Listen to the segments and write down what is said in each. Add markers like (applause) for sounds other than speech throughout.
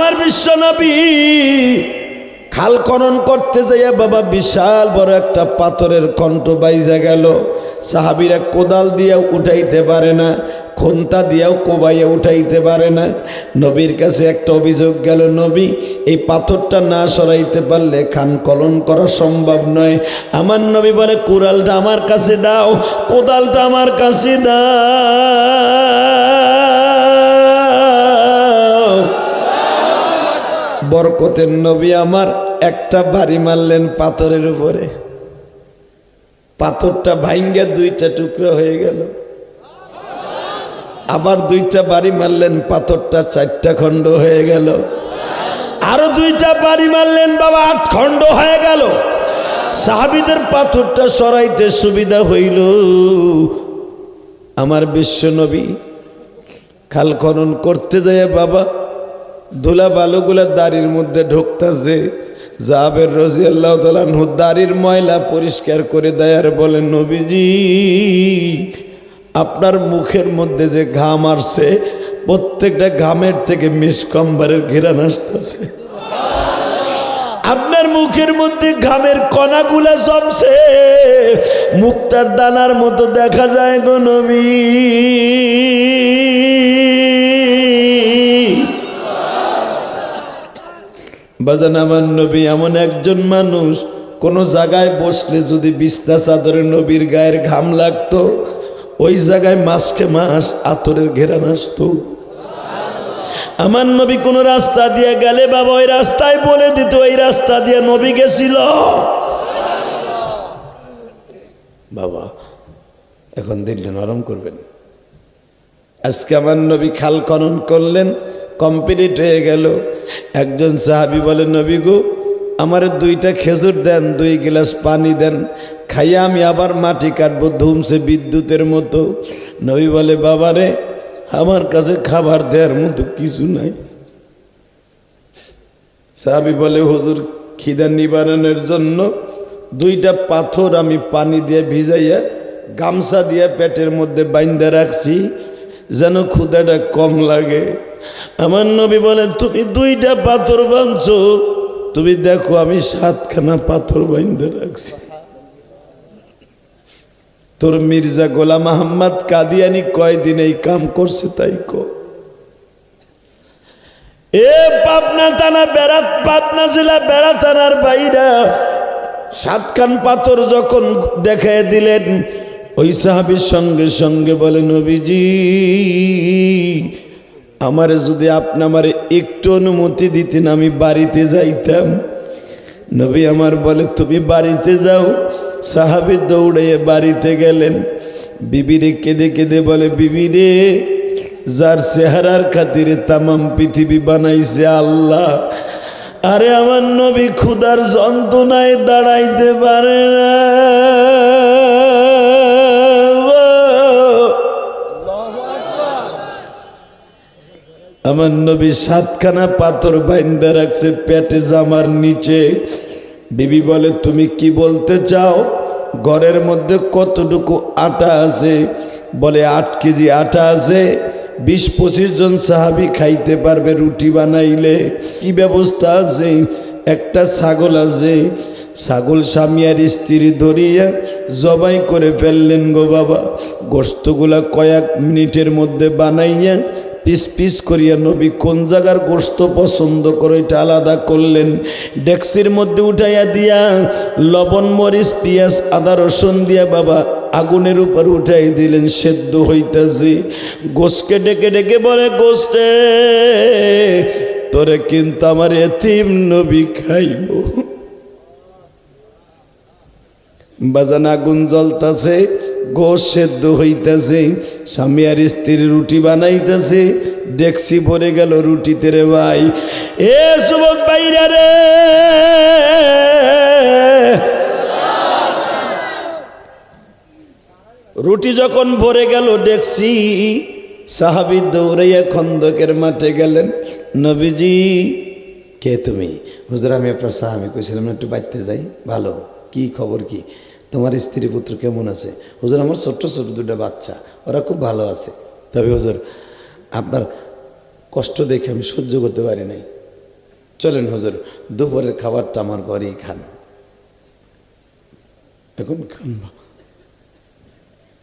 আমার বিশ্ব নবী খাল খনন করতে যাইয়া বাবা বিশাল বড় একটা পাথরের কণ্ঠ বাইজা গেল। সাহাবিরা কোদাল দিয়েও উঠাইতে পারে না, খন্তা দিয়েও কোবাইয়া উঠাইতে পারে না। নবীর কাছে একটা অভিযোগ গেল, নবী, এই পাথরটা না সরাইতে পারলে খান কলন করা সম্ভব নয়। আমার নবী বলে কুড়ালটা আমার কাছে দাও, কোদালটা আমার কাছে দাও। বরকতের নবী আমার একটা বাড়ি মারলেন পাথরের উপরে। পাথরটা ভাঙ্গা দুইটা টুকরো হয়ে গেল। আবার দুইটা বাড়ি মারলেন, পাথরটা চারটা খণ্ড হয়ে গেল। আরও দুইটা বাড়ি মারলেন, বাবা, আট খণ্ড হয়ে গেল। সাহাবিদের পাথরটা সরাইতে সুবিধা হইল। আমার বিশ্ব নবী খাল খনন করতে যায় বাবা ধুলা বালুগুলা দাড়ির মধ্যে ঢুকতেছে। জাবের রজি আল্লাহ তালু দাড়ির ময়লা পরিষ্কার করে দেয় আর বলেন নবীজি, আপনার মুখের মধ্যে যে ঘাম আসছে, প্রত্যেকটা ঘামের থেকে মিসকম্বারের ঘেরান আসতেছে। আপনার মুখের মধ্যে ঘামের কণাগুলা জমছে। মুক্তার দানার মতো দেখা যায় গো নবী। বাজান, আমার নবী এমন একজন মানুষ, কোন জায়গায় বসলে যদি বিস্তা চাদরে নবীর গায়ের ঘাম লাগতো, ওই জায়গায় মাসকে মাস আতরের ঘেরান আসতো। আমার নবী কোন রাস্তা দিয়ে গেলে বাবা ওই রাস্তায় বলে দিত, ওই রাস্তা দিয়ে নবী গেছিল। বাবা, এখন দিল্লি নরম করবেন। আজকে আমার নবী খাল খনন করলেন, কমপ্লিট হয়ে গেল। একজন সাহাবি বলে, নবী গো, আমার দুইটা খেজুর দেন, দুই গ্লাস পানি দেন, খাইয়া আমি আবার মাটি কাটবো ধুমছে বিদ্যুতের মতো। নবী বলে, বাবারে, আমার কাছে খাবার দেওয়ার মতো কিছু নাই। সাহাবি বলে, হুজুর, খিদা নিবারণের জন্য দুইটা পাথর আমি পানি দিয়ে ভিজাইয়া, গামছা দিয়ে পেটের মধ্যে বাইন্দা রাখছি, যেন ক্ষুদাটা কম লাগে। আমার নবী বলে তুমি দুইটা পাথর বাঁধছো তুমি দেখো আমি সাতখানা পাথর বাইন্দা রাখছি। তোর মির্জা গোলাম আহম্মদ কাদিয়ানি কয়দিন এই কাম করছে তাই কো। এ পাবনা থানা বেড়াত পাবনা জেলা, বেড়া থানার বাইরা সাতখান পাথর যখন দেখায় দিলেন, ওই সাহাবির সঙ্গে সঙ্গে বলে, নবীজি আমারে যদি আপনি আমার একটু অনুমতি দিতেন, আমি বাড়িতে যাইতাম। নবী আমার বলে, তুমি বাড়িতে যাও। সাহাবি দৌড়ে বাড়িতে গেলেন। বিবিরে কেঁদে কেঁদে বলে, বিবিরে, যার চেহারার খাতিরে তামাম পৃথিবী বানাইছে আল্লাহ, আরে আমার নবী ক্ষুদার যন্ত্রণায় দাঁড়াইতে পারে না। আমার নবী সাতখানা পাথর বাইন্দা রাখছে, পেটে জামার নিচে। বিবি বলে, তুমি কি বলতে চাও? ঘরের মধ্যে কতটুকু আটা আছে? বলে, আট কেজি আটা আছে। বিশ পঁচিশ জন সাহাবি খাইতে পারবে রুটি বানাইলে। কি ব্যবস্থা আছে? একটা ছাগল আছে। ছাগল স্বামী আর স্ত্রী ধরিয়া জবাই করে ফেললেন গো বাবা। গোস্তগুলা কয়েক মিনিটের মধ্যে বানাইয়া পিস পিস করিয়া নবী কোন জায়গার গোস্ত পছন্দ করে এটা আলাদা করলেন। ডেক্সির মধ্যে উঠাইয়া দিয়া লবণ, মরিচ, পিঁয়াজ, আদা, রসুন দিয়া বাবা আগুনের উপর উঠাই দিলেন, সেদ্ধ হইতেছে। গোসকে ডেকে ডেকে বলে গোস্তে তোরে কিন্তু আমার এতিম নবী খাইব। বাজান আগুন জ্বলতাছে। গোশ সেদ্ধ হইতেছে, স্বামী আর স্ত্রীর রুটি বানাইতেছে ডেক্সি ভরে গেল রুটিতে রে ভাই। এ যুবক বাইরা রে! রুটি যখন ভরে গেল ডেক্সি সাহাবি দৌড়াইয়া খন্দকের মাঠে গেলেন। নবীজি, কে তুমি? হুজুর, আমি আপনার সাহাবি কইছিলাম, একটু বাড়তে যাই। ভালো, কি খবর কি? তোমার স্ত্রী পুত্র কেমন আছে? হুজুর, আমার ছোট্ট ছোট দুটো বাচ্চা, ওরা খুব ভালো আছে। তবে হুজুর, আপনার কষ্ট দেখে আমি সহ্য করতে পারি নাই। চলেন হুজুর, দুপুরের খাবারটা আমার ঘরেই খান। এখন খান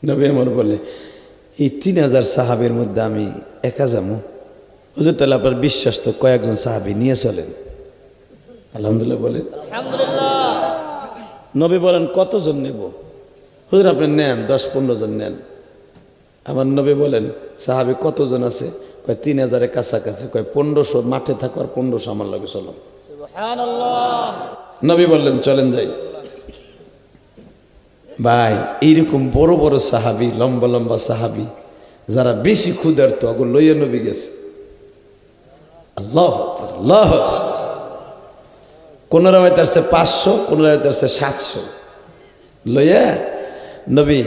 নবী আমার বলে, এই তিন হাজার সাহাবের মধ্যে আমি একা যাব? হুজুর, তাহলে আপনার বিশ্বাস তো কয়েকজন সাহাবি নিয়ে চলেন। আলহামদুলিল্লাহ বলেন নবী বলেন কতজন নেব? হুজুর আপনি নেন দশ পনেরো জন নেন। আমার নবী বলেন সাহাবি কতজন আছে? কয় তিন হাজারের কাছাকাছি। কয় পনেরোশো মাঠে থাকো আর পনেরোশো আমার লগে চলো। নবী বললেন চলেন যাই। ভাই এইরকম বড় বড় সাহাবি লম্বা লম্বা সাহাবি যারা বেশি ক্ষুধার্ত অগো লইয়া নবী গেছে। আল্লাহ আল্লাহ। কোন রায় আসছে পাঁচশো, কোন রায় আসছে সাতশো। লইয়া নবী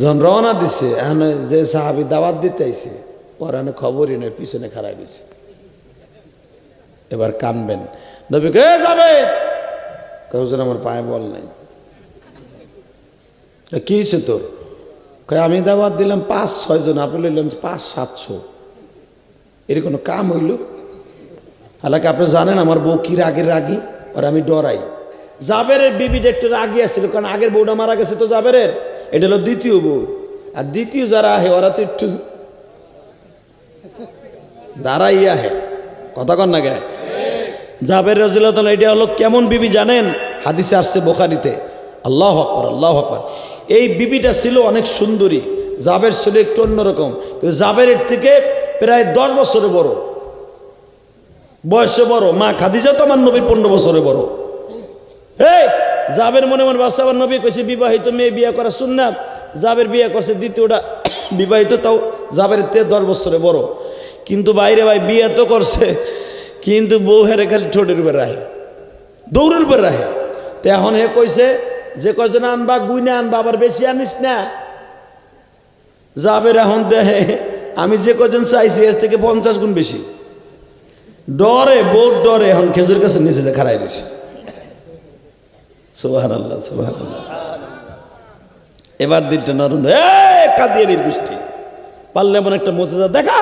যখন রওনা দিছে, এখন যে সাহাবি দাওয়াত দিতে আইছে পরানে খবরই নয় পিছনে খারাপ হয়েছে এবার কানবেন। নবী কে যাবে কাউজন আমার পায়ে বল নাই। কি হয়েছে তোর? আমি দাওয়াত দিলাম পাঁচ ছয়জন আপনি লইলাম পাঁচ, সাতশো। এর কোনো কাম হইল? হালাকে আপনি জানেন আমার বউ কি রাগের রাগি? আর আমি ডরাই। জাবেরের বিবিটা একটু রাগি আসছিল কারণ আগের বউটা মারা গেছে তো জাবেরের। এটা হলো দ্বিতীয় বউ। আর দ্বিতীয় যারা আহে, ওরা তো একটু দাঁড়াই আহে কথা কন না গে জাবের রাজিল্লাহ এটা হলো কেমন বিবি জানেন? হাদিসে আসছে বোখারিতে। আল্লাহ আকবর আল্লাহ আকবর। এই বিবিটা ছিল অনেক সুন্দরী। জাবের ছিল একটু অন্যরকম। কিন্তু জাবেরের থেকে প্রায় দশ বছরে বড়। বয়সে বড়, মা খাদিজা তো আমার নবীর পনেরো বছরে বড়। এই, জাবের মনে মনে ভাবছে, আবার নবী কইছে, বিবাহিত মেয়ে বিয়ে করা সুন্নাত। জাবের বিয়ে করছে, দ্বিতীয়টা (coughs) বিবাহিত, তাও জাবের তে দশ বছরে বড়। কিন্তু বাইরে ভাই, বিয়ে তো করছে, কিন্তু বউ হেরে খালি ঠোঁটের উপর রাহে দৌড়ের উপর রাহে তো এখন হে কইছে যে কয়জন আনবা, গুইনে আনবা, আবার বেশি আনিস না। জাবের এখন দেহে, আমি যে কজন চাইছি, এর থেকে পঞ্চাশ গুণ বেশি। ডরে, বোট ডরে, এখন খেজুর কাছে নিচে খারাই রয়েছে সোহান আল্লাহ সোহান এবার দিলটা নরম কাদিয়ানির গোষ্ঠী। পারলে এমন একটা মজেজা দেখা।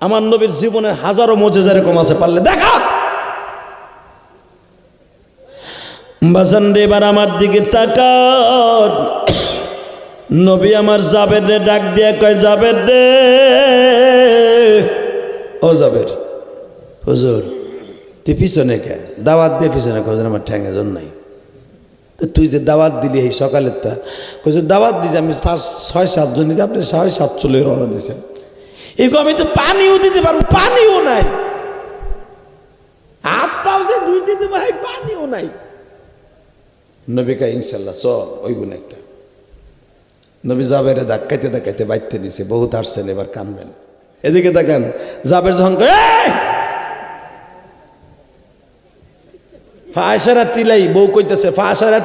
আমার নবীর জীবনের হাজারো মজেজা এরকম আছে, পারলে দেখা। বাসান রে এবার আমার দিকে তাকাত নবী আমার জাবের রে ডাক দিয়ে কয় জাবের রে ও জাবের হুজুর, তুই পিছনে কে? দাওয়াত দিয়ে পিছনে কজন আমার ঠ্যাঙে জন নাই। তো তুই যে দাওয়াত দিলি এই সকালের তা কইছে দাওয়াত দিছি, আমি পাঁচ, ছয় সাতজন দিতে আপনি ছয়, সাত চলে রওনা দিয়েছেন এগো আমি তো পানিও দিতে পারব, পানিও নাই। হাত পাও যে দুই দিতে পারি পানিও নাই। নবিকা ইনশাল্লাহ, চল ওই গুণ একটা। নবী জাবেরে ধাক্কাইতে ধাক্কাইতে বাইতে নিছে, বহুত আসছেন এবার কানবেন। এদিকে দেখেন, জাবের যখন কয়, "এই!" ফাঁসারা বউ কইতেছে, ফাঁসারা।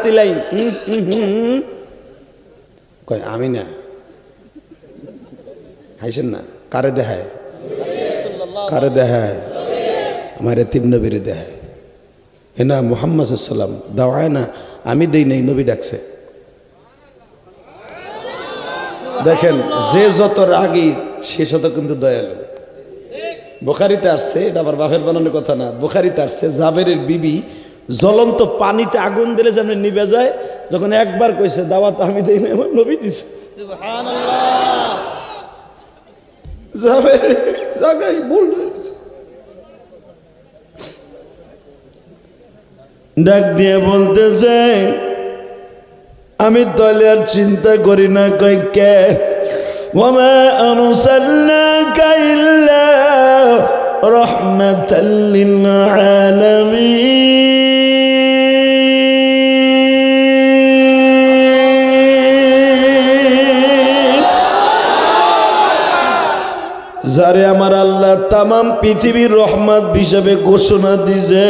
কয়, আমি না। হাইছেন না? কারে দেখায়? কারে দেখায়? আমার এতিম হে না, মোহাম্মদ সাল্লাম দাওয়ায় না? আমি দেই নাই, নবী ডাকছে। দেখেন, যে যত রাগী, সে শত কিন্তু দয়ালু। বোখারিতে আসছে, এটা আবার বাপের বানানোর কথা না। বোখারিতে আসছে, জাবেরের বিবি জ্বলন্ত পানিতে আগুন দিলে যেমন নিবে যায় যখন একবার কইছে দাওয়াত আমি দেই না আমার নবী দিছে। ডাক দিয়ে বলতেছে আমি দলে আর চিন্তা করি না কই কে? ওমা আনুসাল্লাকা ইল্লা লিল আলামিন। যারে আমার আল্লাহ তামাম পৃথিবীর রহমত হিসাবে ঘোষণা দিছে,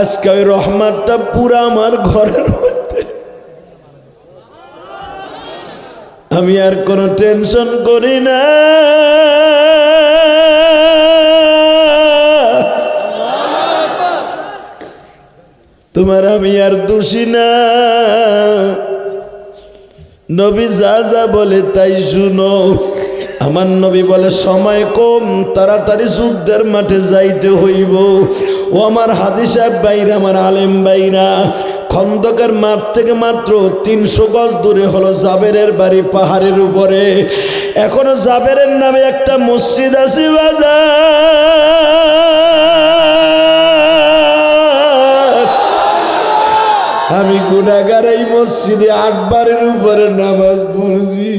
আজকে ওই রহমতটা পুরা আমার ঘরের মধ্যে। আমি আর কোনো টেনশন করি না। তোমার আমি আর দোষী না। নবী যা যা বলে তাই শুনো। আমার নবী বলে, সময় কম, তাড়াতাড়ি যুদ্ধের মাঠে যাইতে হইব। ও আমার হাদি সাহেব বাইরা আমার আলেম বাইরা খন্দকার মাঠ থেকে মাত্র তিনশো গজ দূরে হলো জাবেরের বাড়ি পাহাড়ের উপরে। এখনও জাবেরের নামে একটা মসজিদ আছে বাজার। আমি গুণাগার এই মসজিদে আটবারের উপরে নামাজ পড়ছি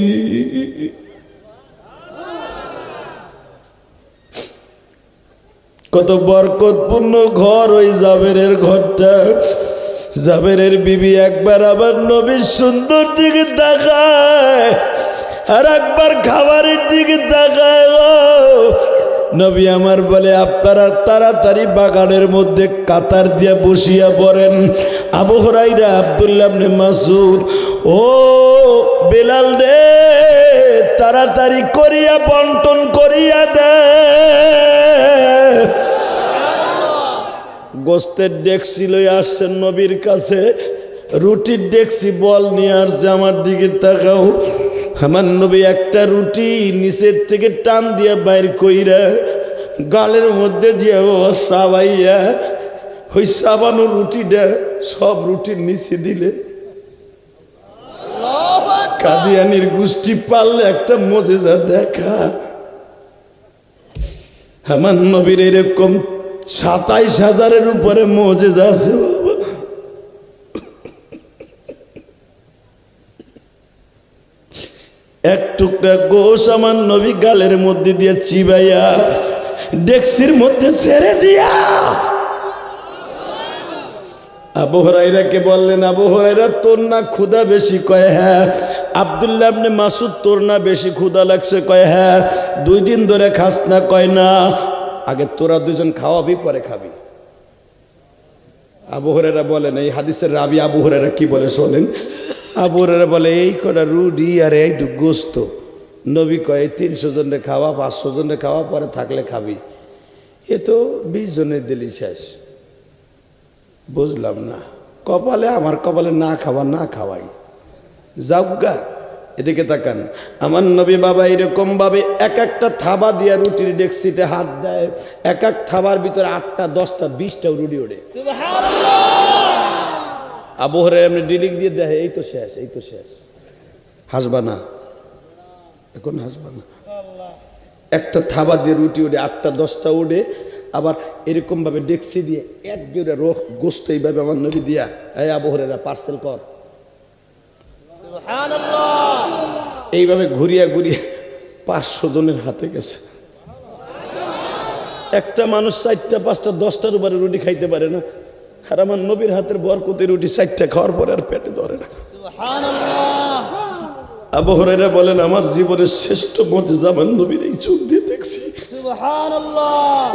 কত বরকতপূর্ণ ঘর ওই জাবেরের ঘরটা জাবেরের বিবি একবার আবার নবীর সুন্দর দিকে তাকায়, আর একবার খাবারের দিকে তাকায়। নবী আমার বলে, আপনারা তাড়াতাড়ি বাগানের মধ্যে কাতার দিয়ে বসিয়া পড়েন। আবু হরাইরা আবদুল্লাহ মাসুদ ও বেলাল রে, তাড়াতাড়ি করিয়া বন্টন করিয়া দে। গোস্তের ডেক্সি লই আসছেন নবীর কাছে, রুটির ডেক্সি বল নিয়ে আসছে আমার দিকে তাকাও। আমার নবী একটা রুটি নিচের থেকে টান দিয়া বাইর কইরা গালের মধ্যে দিয়া বাবা সাবাইয়া ওই সাবানো রুটিটা সব রুটির নিচে দিলে। কাদিয়ানির গোষ্ঠী পারলে একটা মজেজা দেখা। আমার নবীর এরকম সাতাইশ হাজারের উপরে মজেজা আছে বাবা এক টুকরা গোশ আমার নবী গালের মধ্যে দিয়ে চিবাইয়া, ডেক্সির মধ্যে ছেড়ে দিয়া। আবু হরাইরাকে বললেন, আবু তোর না ক্ষুধা বেশি কয় হ্যাঁ? আবদুল্লাহ আপনি মাসুদ, তোর না বেশি ক্ষুধা লাগছে কয় হ্যাঁ? দুই দিন ধরে খাস না কয় না। আগে তোরা দুজন খাওয়াবি, পরে খাবি। আবু বলেন, এই হাদিসের রাবি আবু কি বলে শোনেন? আবু বলে, এই কটা রুডি আর এইটু গোস্ত। নবী কয়, তিনশো জনে খাওয়া, পাঁচশো জনে খাওয়া, পরে থাকলে খাবি। এ তো বিশ জনের দিলি শেষ। বুঝলাম না। কপালে আমার কপালে না খাওয়া, না খাওয়াই। যাবগা এদিকে তাকান। আমার নবী বাবা এরকম ভাবে এক একটা থাবা দিয়া রুটির ডেক্সিতে হাত দেয়, এক এক থাবার ভিতরে আটটা, দশটা, বিশটা রুটি ওঠে আবহাওয়ার এমনি ডিলিং দিয়ে দেখে এই তো শেষ এই তো শেষ। হাসবা না। এখন হাসবা না। একটা থাবা দিয়ে রুটি ওঠে আটটা দশটা ওঠে আবার এরকম ভাবে ডেক্সি দিয়ে এক গেড়ে রোহ গোস্ত এইভাবে আমার নবী দিয়া এই আবহাওয়ারা পার্সেল কর। এইভাবে ঘুরিয়া ঘুরিয়া পাঁচশো জনের হাতে গেছে। একটা মানুষ চারটা পাঁচটা দশটার উপরে রুটি খাইতে পারে না। আর আমার নবীর হাতের বরকতে রুটি চারটা খাওয়ার পরে আর পেটে ধরে না। আবহরেরা বলেন আমার জীবনের শ্রেষ্ঠ মজা আমার নবীর এই চোখ দিয়ে দেখছি।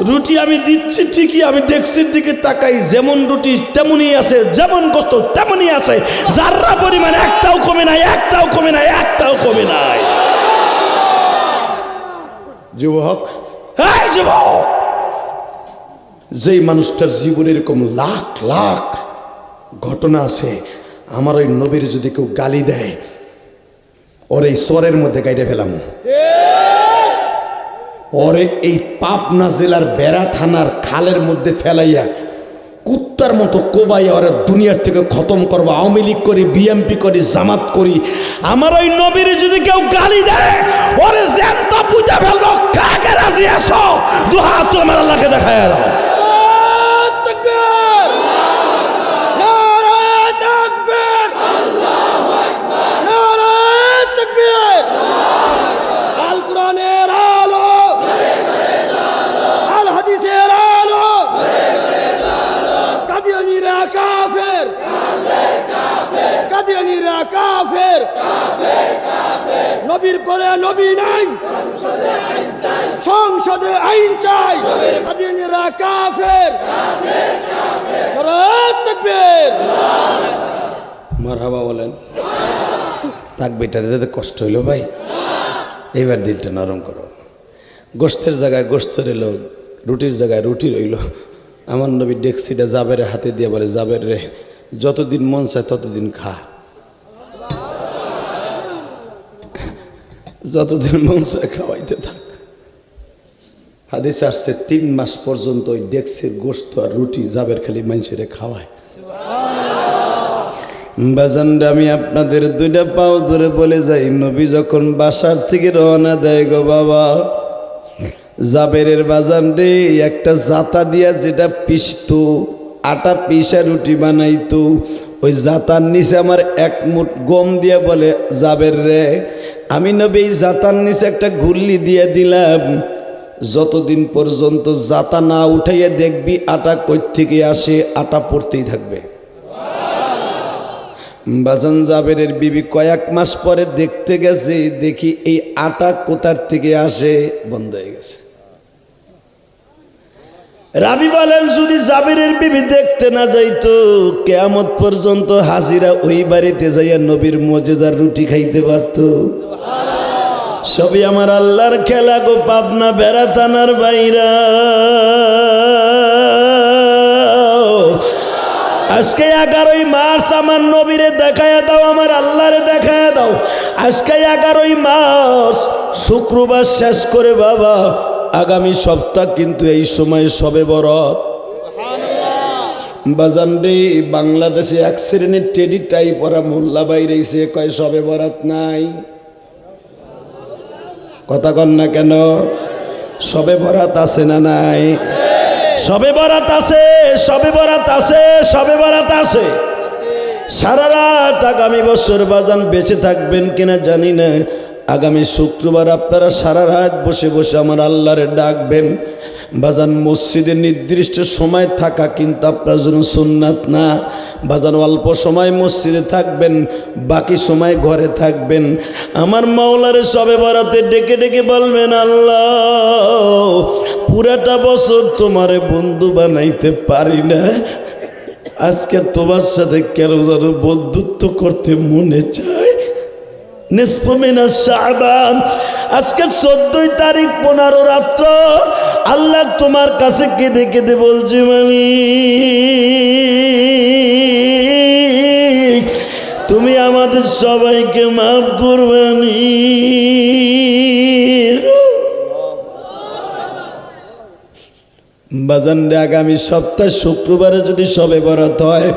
রুটি আমি দিচ্ছি ঠিকই আমি ডেক্সির দিকে তাকাই যেমন রুটি তেমনই আছে যেমন গোস্ত তেমনই আছে। যার্রা পরিমাণ একটাও কমে নাই একটাও কমে নাই একটাও কমে নাই। যুবক হ্যাঁ যুবক! যেই মানুষটার জীবনে এরকম লাখ লাখ ঘটনা আছে, আমার ওই নবীর যদি কেউ গালি দেয়, ওর এই স্বরের মধ্যে গাইডে ফেলাম। ওরে এই পাবনা জেলার বেড়া থানার খালের মধ্যে ফেলাইয়া কুত্তার মতো কোবাইয়া ওরা দুনিয়ার থেকে খতম করব, আওয়ামী লীগ করি, বিএমপি করি, জামাত করি। আমার ওই নবীর যদি কেউ গালি দেয়, ওরে জ্যান্ত পুজা ফেলব, কাকে রাজি আসো দু হাত তোমার আল্লাহকে দেখায় দাও আল কোরআনের আলো আল হাদিসের আলো কাদিয়ানিরা কাফের কাদিয়ানিরা কাফের নবীর পরে নবী নাই। সংসদে আইন চাই। কাদিয়ানিরা কাফের। তাকবীর মারহাবা বলেন। তাক বেটা দিতে কষ্ট হইল ভাই। এইবার দিনটা নরম করো। গোস্তের জায়গায় গোস্ত রইল, রুটির জায়গায় রুটি রইল। আমার নবী ডেক্সিটা জাবের হাতে দিয়ে বলে, জাবের রে, যতদিন মন চায় ততদিন খা। যতদিন মন চায় খাওয়াইতে থাক। হাদিস আসছে তিন মাস পর্যন্ত ওই ডেক্সের গোস্ত আর রুটি জাবের খালি মানুষের খাওয়ায়। বাজানরা আমি আপনাদের দুইটা পাও ধরে বলে যাই নবী যখন বাসার থেকে রওনা দেয় গো বাবা জাবেরের বাজান রে একটা জাতা দিয়া যেটা পিসতো আটা পিসা রুটি বানাইতো ওই জাতার নিচে আমার এক মুঠ গম দিয়া বলে জাবের রে আমি নবী জাতার নিচে একটা গুল্লি দিয়ে দিলাম। যতদিন পর্যন্ত জাতা না উঠাইয়া দেখবি, আটা কই থেকে আসে, আটা পড়তেই থাকবে। বাজান জাবেরের বিবি কয়েক মাস পরে দেখতে গেছে, দেখি এই আটা কোথার থেকে আসে, বন্ধ হয়ে গেছে। রাবি বলেন, যদি জাবেরের বিবি দেখতে না যাইতো, কেয়ামত পর্যন্ত হাজিরা ওই বাড়িতে যাইয়া নবীর মজেদার রুটি খাইতে পারতো। সবই আমার আল্লাহর খেলা গো পাবনা বেড়াতানার বাইরা। আজকে এগারোই মাস আমার নবীরে দেখায় দাও, আমার আল্লাহরে দেখায় দাও। আজকে এগারোই মাস শুক্রবার শেষ করে বাবা আগামী সপ্তাহ কিন্তু এই সময় সবে বরত। বাজান রে, বাংলাদেশে এক শ্রেণির টেডি টাই পরা মোল্লা বাইরেছে, কয় সবে বরাত নাই? কথা কন না কেন? সবে বরাত আছে না নাই? সবে বরাত আছে, সবে বরাত আছে, সবে বরাত আছে। সারা রাত আগামী বছর বাজান বেঁচে থাকবেন কিনা জানি না। আগামী শুক্রবার আপনারা সারা রাত বসে বসে আমার আল্লাহরে ডাকবেন। বাজান মসজিদে নির্দিষ্ট সময় থাকা কিন্তু আপনার জন্য সুন্নাত না। বাজান অল্প সময় মসজিদে থাকবেন, বাকি সময় ঘরে থাকবেন। আমার মাওলারে সবে বরাতে ডেকে ডেকে বলবেন, আল্লাহ, পুরাটা বছর তোমারে বন্ধু বানাইতে পারি না। আজকে তোমার সাথে কেন যেন বন্ধুত্ব করতে মনে চায়? নিষ্পমিনা শাহবান আজকে চোদ্দই তারিখ, পনেরো রাত্র। আল্লাহ তোমার কাছে কেঁদে কেঁদে বলছি মানে তুমি আমাদের সবাইকে মাফ করবানি বাজানরে আগামী সপ্তাহ শুক্রবারে যদি সবে বরাত হয়,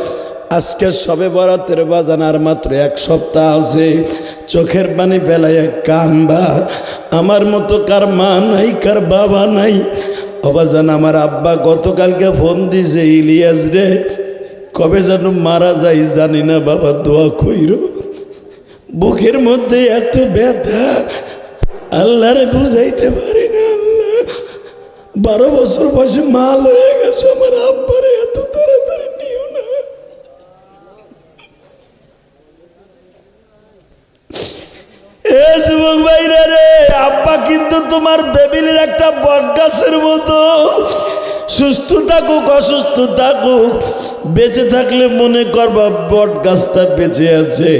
আজকে সবে বরাতের বাজান আর মাত্র এক সপ্তাহ আছে। চোখের পানি ফেলায় কানবা আমার মতো কার মা নাই, কার বাবা নাই? অবাজান, আমার আব্বা গতকালকে ফোন দিছে, ইলিয়াস রে, কবে যেন মারা যাই জানি না, বাবা, দোয়া কইর। বুকের মধ্যে এত ব্যথা আল্লাহরে বুঝাইতে পারি না, আল্লাহ। বারো বছর বয়সে মাল হয়ে গেছে, আমার আব্বারে এত তাড়াতাড়ি নিও না এ যুবক ভাইরা রে আব্বা কিন্তু তোমার বেবিলের একটা বটগাছের মতো। সুস্থ থাকুক, অসুস্থ থাকুক, বেঁচে থাকলে মনে করবা বট গাছটা বেঁচে আছে।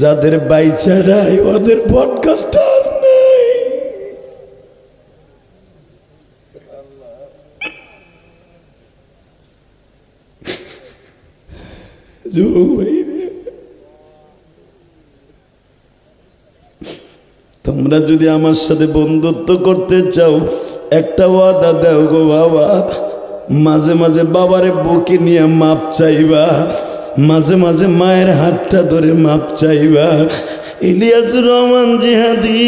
যাদের বাইচা নাই, ওদের বট গাছটা আর নাই। তোমরা যদি আমার সাথে বন্ধুত্ব করতে চাও, একটা ওয়াদা দাও গো বাবা। মাঝে মাঝে বাবারে বুকে নিয়ে মাপ চাইবা। মাঝে মাঝে মায়ের হাতটা ধরে মাপ চাইবা। ইলিয়াস রহমান জিহাদি।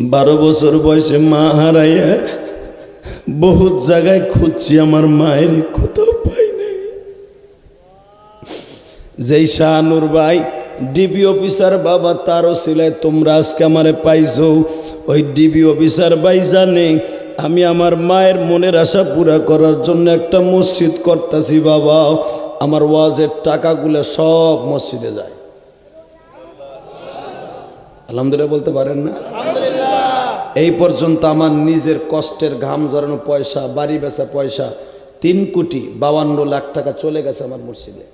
বারো বছর বয়সে মা হারাইয়া বহুত জায়গায় খুঁজছি আমার মায়ের কোথাও পাই। যেই শাহানুর ভাই ডিবি অফিসার বাবা তারও সিলাই তোমরা আজকে আমারে পাইছো। ওই ডিবি অফিসার ভাই জানে আমি আমার মায়ের মনের আশা পুরা করার জন্য একটা মসজিদ করতেছি বাবা। আমার ওয়াজের টাকাগুলো সব মসজিদে যায়। আলহামদুলিল্লাহ বলতে পারেন না? এই পর্যন্ত আমার নিজের কষ্টের ঘাম জড়ানো পয়সা বাড়ি বেচা পয়সা তিন কোটি বাউান্ন লাখ টাকা চলে গেছে আমার মসজিদে।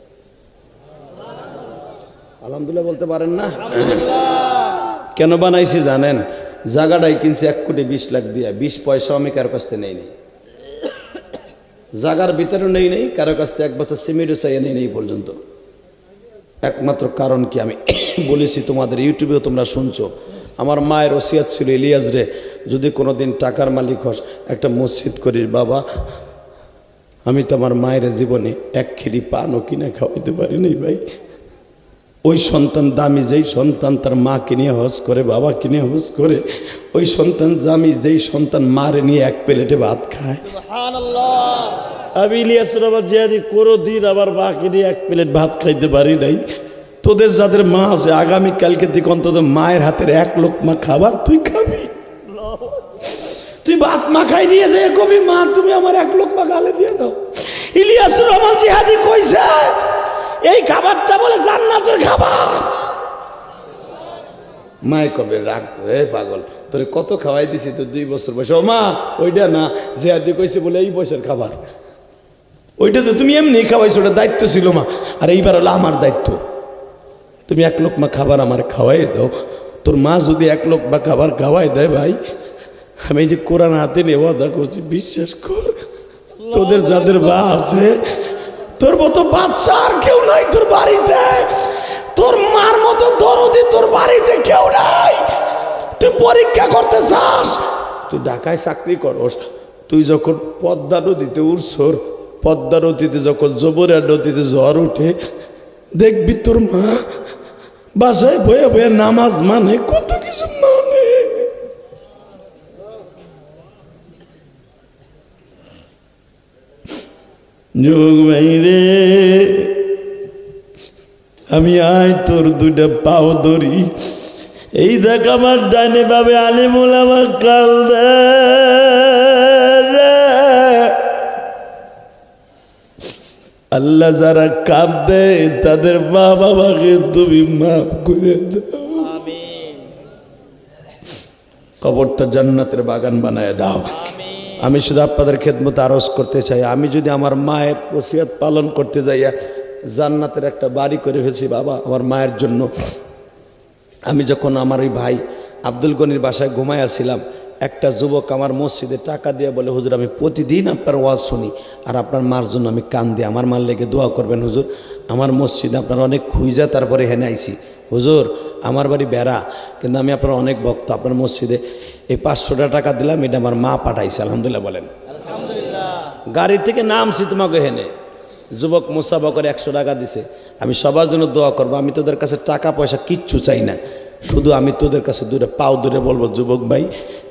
আলহামদুলিল্লাহ বলতে পারেন না। কেন বানাইছি জানেন? জায়গাটাই কিনছে এক কোটি বিশ লাখ দিয়ে। বিশ পয়সা আমি কারও কাছ থেকে নেই নেই জাগার ভিতরে নেই নেই, কারও কাছ থেকে এক বছর সিমেন্টও চাইয়ে নেই নেই পর্যন্ত। একমাত্র কারণ কি আমি (coughs) বলেছি তোমাদের ইউটিউবেও তোমরা শুনছো। আমার মায়ের ওসিয়াত ছিল ইলিয়াস রে, যদি কোনো দিন টাকার মালিক হস, একটা মসজিদ করিস বাবা। আমি তো আমার মায়ের জীবনে এক খিরি পানও কিনে খাওয়াইতে পারি নাই ভাই। ওই সন্তান দামি যেই সন্তান তার মাকে নিয়ে হজ করে বাবাকে নিয়ে হজ করে ওই সন্তান দামি যেই সন্তান মারে নিয়ে এক প্লেটে ভাত খায়। সুবহানাল্লাহ। আমি ইলিয়াসের আবার জিয়াদি কোনো দিন আবার মাকে নিয়ে এক প্লেট ভাত খাইতে পারি নাই। তোদের যাদের মা আছে আগামীকালকে দিকে অন্তত মায়ের হাতের এক লোক মা খাবার তুই খাবি। তুই ভাত মাখাই নিয়ে যায় কবি মা তুমি আমার এক লোক মা গালে দিয়ে দাও। ইলিয়াসুর রহমান জিহাদি কইছে এই খাবারটা বলে জান্নাতের খাবার। মায় কবে রাগ এ পাগল, তোরে কত খাওয়াই দিছি তো দুই বছর বয়সে? ও মা, ওইটা না, জিহাদি কইছে বলে এই বয়সের খাবার। ওইটা তো তুমি এমনি খাওয়াইছো, ওটা দায়িত্ব ছিল মা। আর এইবার হলো আমার দায়িত্ব। তুমি এক লোক মা খাবার আমার খাওয়াই দাও। তোর মা যদি এক লোক বা খাবার খাওয়াই দেয় ভাই, আমি যে কোরআন হাতে নিয়ে ওয়াদা করছি, বিশ্বাস কর, তোদের যাদের বা আছে তোর মতো বাচ্চা আর কেউ নাই তোর বাড়িতে। তোর মার মতো দরদি তোর বাড়িতে কেউ নাই। তুই পরীক্ষা করতে চাস তুই ঢাকায় চাকরি করস, তুই যখন পদ্মা নদীতে উড়ছর পদ্মা নদীতে যখন জবরা নদীতে জ্বর উঠে দেখবি তোর মা বাসায় বয়ে বয়ে নামাজ মানে কত কিছু মানে যোগ রে আমি আয় তোর দুইটা পাও ধরি। এই দেখ আমার ডাইনে বাবে আলিমুল আমার কাল আল্লাহ যারা কাঁদে তাদের মা বাবাকে তুমি মাফ করে দাও। কবরটা জান্নাতের বাগান বানায় দাও। আমি শুধু আপনাদের খেদমত আরজ করতে চাই। আমি যদি আমার মায়ের ওসিয়াত পালন করতে যাইয়া জান্নাতের একটা বাড়ি করে ফেলছি বাবা, আমার মায়ের জন্য। আমি যখন আমার ওই ভাই আব্দুল গনির বাসায় ঘুমাইয়াছিলাম একটা যুবক আমার মসজিদে টাকা দিয়ে বলে, হুজুর, আমি প্রতিদিন আপনার ওয়াজ শুনি আর আপনার মার জন্য আমি কান দিই আমার মার লেগে দোয়া করবেন, হুজুর। আমার মসজিদে আপনার অনেক খুঁজা তারপরে হেনে আইছি হুজুর, আমার বাড়ি বেড়া, কিন্তু আমি আপনার অনেক ভক্ত। আপনার মসজিদে এই পাঁচশোটা টাকা দিলাম এটা আমার মা পাঠাইছে আলহামদুলিল্লাহ বলেন। গাড়ি থেকে নামছি তোমাকে হেনে। যুবক মুসাফা করে একশো টাকা দিছে। আমি সবার জন্য দোয়া করব আমি তোদের কাছে টাকা পয়সা কিচ্ছু চাই না। শুধু আমি তোদের কাছে দূরে পাও দূরে বলব যুবক ভাই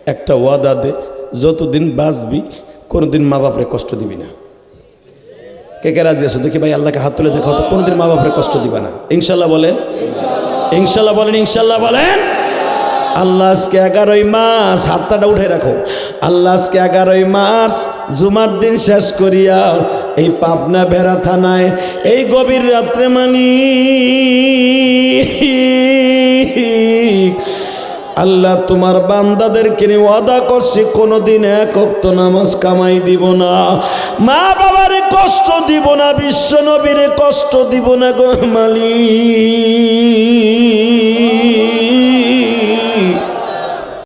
একটা ওয়াদা দে যতদিন বাঁচবি কোনোদিন মা বাপরে কষ্ট দিবি না। কে কে রাজি আছো? দেখি ভাই আল্লাহকে হাত তুলে দেখো তো কোনোদিন মা বাপরে কষ্ট দিবা না। ইনশাল্লাহ বলেন। ইনশাল্লাহ বলেন ইনশাল্লাহ বলেন। আল্লাহ আজকে এগারোই মাস হাতটাটা উঠে রাখো। আল্লাহ আজকে এগারোই মাস জুমার দিন শেষ করিয়া এই পাবনা বেড়া থানায় এই গভীর রাত্রে মানি। আল্লাহ তোমার বান্দাদেরকে ওয়াদা করছি, কোনোদিন এক অক্ত নামাজ কামাই দিব না। মা বাবারে কষ্ট দিব না, বিশ্ব নবীরে কষ্ট দিব না গো মালিক।